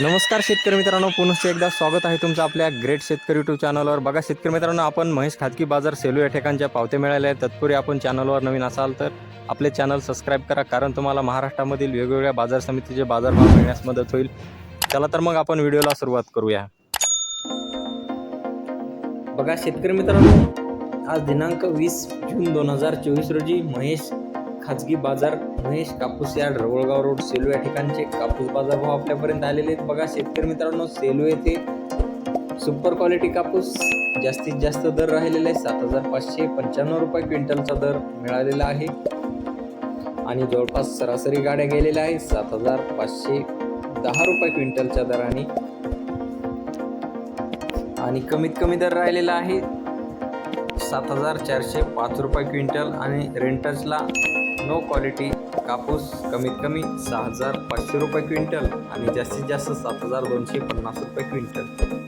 नमस्कार शेतकरी मित्रांनो पुनश्च एकदा स्वागत आहे तुमचं आपल्या ग्रेट शेतकरी यूट्यूब चॅनलवर. बघा शेतकरी मित्रांनो आपण महेश खाजगी बाजार सेलू या ठिकाणच्या पावते मिळाल्या आहेत. तत्पूर्वी आपण चॅनलवर नवीन असाल तर आपले चॅनल सबस्क्राईब करा कारण तुम्हाला महाराष्ट्रामधील वेगवेगळ्या बाजार समितीचे बाजारभाव मिळण्यास मदत होईल. चला तर मग आपण व्हिडिओला सुरुवात करूया. बघा शेतकरी मित्रांनो आज दिनांक वीस जून दोन हजार चोवीस रोजी महेश खाजगी बाजार महेश कापूस यार्ड रवळगाव रोड सेलू या ठिकाणचे कापूस बाजार भाव आपल्यापर्यंत आलेले आहेत. बघा शेतकरी मित्रांनो सेलू येथे सुपर क्वालिटी कापूस जास्तीत जास्त दर राहिलेला आहे सात हजार पाचशे पंच्याण्णव रुपये क्विंटलचा दर मिळालेला आहे. आणि जवळपास सरासरी गाड्या गेलेल्या आहेत. सात हजार पाचशे दहा रुपये क्विंटलच्या दराने. आणि कमीत कमी दर राहिलेला आहे सात हजार चारशे पाच रुपये क्विंटल. आणि रेंटर्सला नो क्वालिटी कापूस कमीत कमी सहा हजार पाचशे रुपये क्विंटल आणि जास्तीत जास्त सात हजार दोनशे पन्नास रुपये क्विंटल.